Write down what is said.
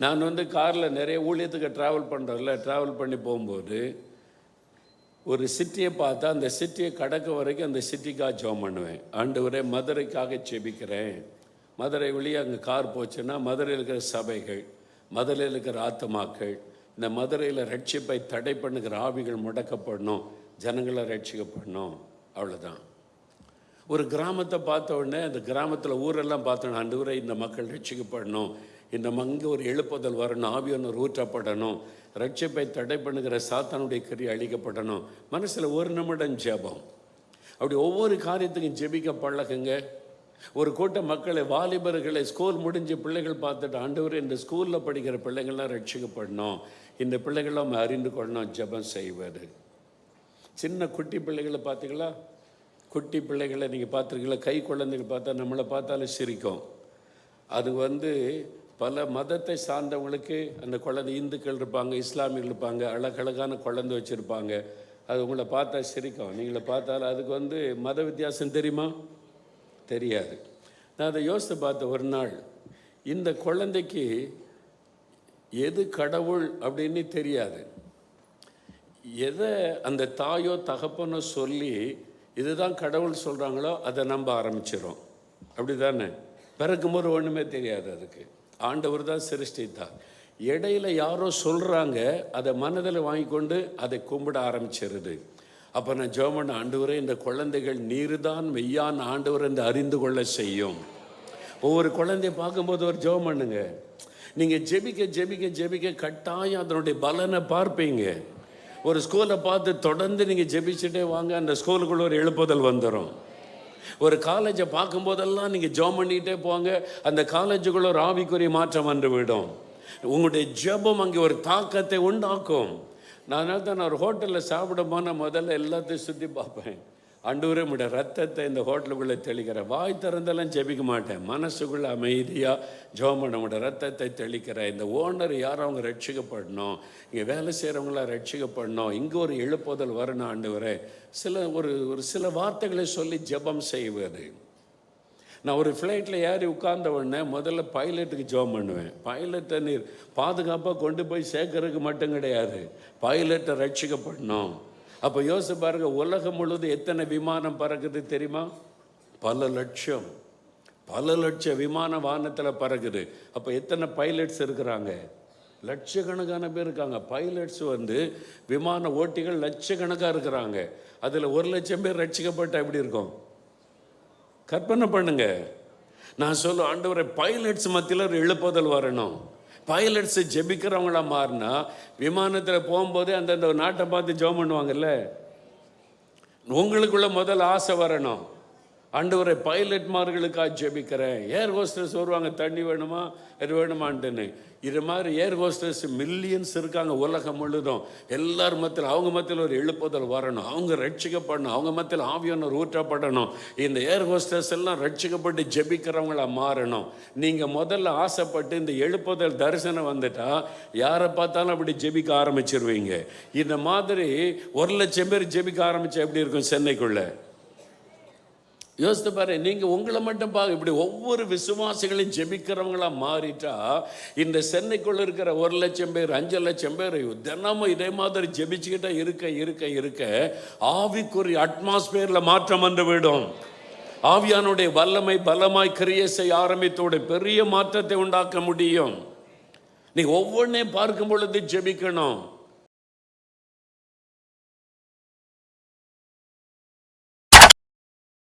நான் வந்து காரில் நிறைய ஊழியத்துக்கு ட்ராவல் பண்ணுறதில்ல ட்ராவல் பண்ணி போகும்போது ஒரு சிட்டியை பார்த்தா அந்த சிட்டியை கடக்க வரைக்கும் அந்த சிட்டிக்காக ஜோம் பண்ணுவேன். ஆண்டவரே மதுரைக்காக செபிக்கிறேன். மதுரை வழியே அங்கே கார் போச்சுன்னா மதுரையில் இருக்கிற சபைகள் மதுரையில் இருக்கிற ஆத்தமாக்கள் இந்த மதுரையில் ரட்சிப்பை தடை பண்ணுகிற ஆவிகள் முடக்கப்படணும் ஜனங்களை ரட்சிக்கப்படணும் அவ்வளோதான் ஒரு கிராமத்தை பார்த்த உடனே அந்த கிராமத்தில் ஊரெல்லாம் பார்த்தோன்னா ஆண்டவரே இந்த மக்கள் ரட்சிக்கப்படணும் இந்த மங்க ஒரு எழுப்புதல் வரணும் ஆவியானவர் ஊற்றப்படணும் ரட்சிப்பை தடை பண்ணுகிற சாத்தானுடைய கறி அழிக்கப்படணும். மனசில் ஒரு நிமிடம் ஜெபம். அப்படி ஒவ்வொரு காரியத்துக்கும் ஜெபிக்க பழகுங்க. ஒரு கூட்ட மக்களை வாலிபர்களை ஸ்கூல் முடிஞ்சு பிள்ளைகள் பார்த்துட்டு ஆண்டவர் இந்த ஸ்கூலில் படிக்கிற பிள்ளைங்கள்லாம் ரட்சிக்கப்படணும். இந்த பிள்ளைகள்லாம் அறிந்து கொள்ளணும் ஜெபம் செய்வது. சின்ன குட்டி பிள்ளைகளை பார்த்தீங்களா? குட்டி பிள்ளைகளை நீங்கள் பார்த்துருக்கீங்களா? கை குழந்தைகள் பார்த்தா நம்மளை பார்த்தாலே சிரிக்கும். அது வந்து பல மதத்தை சார்ந்தவங்களுக்கு அந்த குழந்தை இந்துக்கள் இருப்பாங்க இஸ்லாமியர்கள் இருப்பாங்க அழகழகான குழந்தை வச்சுருப்பாங்க. அது உங்களை பார்த்தா சிரிக்கும். நீங்களை பார்த்தாலும் அதுக்கு வந்து மத வித்தியாசம் தெரியுமா? தெரியாது. நான் அதை யோசித்து பார்த்த ஒரு நாள் இந்த குழந்தைக்கு எது கடவுள் அப்படின்னு தெரியாது. எதை அந்த தாயோ தகப்பனோ சொல்லி இதுதான் கடவுள் சொல்கிறாங்களோ அதை நம்ப ஆரம்பிச்சிடும் அப்படி தானே பிறக்கும்போது ஒன்றுமே தெரியாது அதுக்கு. ஆண்டவர் தான் சிருஷ்டித்தார். இடையில யாரோ சொல்கிறாங்க அதை மனதில் வாங்கி கொண்டு அதை கும்பிட ஆரம்பிச்சிருது. அப்போ நான் ஜோமன் ஆண்டவரே இந்த குழந்தைகள் நீர் தான் மெய்யான் ஆண்டவர் என்று அறிந்து கொள்ள செய்யும். ஒவ்வொரு குழந்தைய பார்க்கும்போது ஒரு ஜோம் பண்ணுங்க. நீங்கள் ஜெபிக்க ஜெபிக்க ஜெபிக்க கட்டாயம் அதனுடைய பலனை பார்ப்பீங்க. ஒரு ஸ்கூலை பார்த்து தொடர்ந்து நீங்கள் ஜெபிச்சுட்டே வாங்க அந்த ஸ்கூலுக்குள்ள ஒரு எழுப்புதல் வந்துடும் ஒரு காலேஜை பார்க்கும்போதெல்லாம் நீங்கள் ஜெபம் பண்ணிகிட்டே போங்க அந்த காலேஜுக்குள்ள ஒரு ஆவிக்குரிய மாற்றம் வந்து விடும். உங்களுடைய ஜெபம் அங்கே ஒரு தாக்கத்தை உண்டாக்கும். நான் தான் நான் ஒரு ஹோட்டலில் சாப்பிட போனால் முதல்ல எல்லாத்தையும் சுற்றி பார்ப்பேன். அண்டூரே உடைய ரத்தத்தை இந்த ஹோட்டலுக்குள்ளே தெளிக்கிறேன் வாய் திறந்தெல்லாம் ஜெபிக்க மாட்டேன். மனசுக்குள்ள அமைதியாக ஜெபம் உடைய ரத்தத்தை தெளிக்கிற இந்த ஓனர் யாரும் அவங்க ரட்சிக்கப்படணும்? இங்கே வேலை செய்கிறவங்களாம் ரட்சிக்கப்படணும்? இங்கே ஒரு எழுப்புதல் வரணும் ஆண்டவரே. சில ஒரு ஒரு சில வார்த்தைகளை சொல்லி ஜெபம் செய்வது. நான் ஒரு ஃப்ளைட்டில் ஏறி உட்கார்ந்த உடனே முதல்ல பைலட்டுக்கு ஜோம் பண்ணுவேன். பைலட்டை நீர் பாதுகாப்பாக கொண்டு போய் சேர்க்கறதுக்கு மட்டும் கிடையாது. பைலட்டை ரட்சிக்கப்படணும். அப்போ யோசிச்சு பாருங்க உலகம் முழுவதும் எத்தனை விமானம் பறக்குது தெரியுமா? பல லட்சம். பல லட்சம் விமான வானத்தில் பறக்குது. அப்போ எத்தனை பைலட்ஸ் இருக்கிறாங்க? லட்சக்கணக்கான பேர் இருக்காங்க. பைலட்ஸ் வந்து விமான ஓட்டிகள் லட்சக்கணக்காக இருக்கிறாங்க. அதில் ஒரு லட்சம் பேர் ரட்சிக்கப்பட்ட எப்படி இருக்கும்? கற்பனை பண்ணுங்க. நான் சொல்ல ஆண்டவரை பைலட்ஸ் மத்தியில் ஒரு எழுப்புதல் வரணும். பைலட்ஸு ஜெபிக்கிறவங்களா மாறினா விமானத்தில் போகும்போதே அந்தந்த நாட்டை பார்த்து ஜெபம் பண்ணுவாங்கல்ல? உங்களுக்குள்ள முதல் ஆசை வரணும். ஆண்டவரை பைலட்மார்களுக்காக ஜெபிக்கிறேன். ஏர் ஹோஸ்டர்ஸ் வருவாங்க தண்ணி வேணுமா? இது வேணுமான்ட்டுன்னு. இது மாதிரி ஏர் ஹோஸ்டர்ஸ் மில்லியன்ஸ் இருக்காங்க உலகம் முழுதும். எல்லார் மத்தியில் அவங்க மத்தியில் ஒரு எழுப்புதல் வரணும். அவங்க ரட்சிக்கப்படணும். அவங்க மத்தியில் ஆவியானவர் ஊற்றப்படணும். இந்த ஏர் ஹோஸ்டர்ஸ் எல்லாம் ரட்சிக்கப்பட்டு ஜெபிக்கிறவங்களா மாறணும். நீங்கள் முதல்ல ஆசைப்பட்டு இந்த எழுப்புதல் தரிசனம் வந்துட்டா யாரை பார்த்தாலும் அப்படி ஜெபிக்க ஆரம்பிச்சிருவீங்க. இந்த மாதிரி ஒரு லட்சம் பேர் ஜெபிக்க ஆரம்பிச்சா எப்படி இருக்கும் சென்னைக்குள்ளே? யோசித்து பாரு நீங்கள் உங்களை மட்டும் பா இப்படி ஒவ்வொரு விசுவாசிகளையும் ஜெபிக்கிறவங்களா மாறிட்டா இந்த சென்னைக்குள்ளே இருக்கிற ஒரு லட்சம் பேர் அஞ்சு லட்சம் பேர் தினமும் இதே மாதிரி ஜெபிச்சுக்கிட்டே இருக்க இருக்க இருக்க ஆவிக்குரிய அட்மாஸ்பியரில் மாற்றம் வந்து விடும். ஆவியானுடைய வல்லமை பலமாய் கிரியை செய்ய ஆரம்பித்தோட பெரிய மாற்றத்தை உண்டாக்க முடியும். நீ ஒவ்வொன்றையும் பார்க்கும் பொழுது ஜெபிக்கணும்.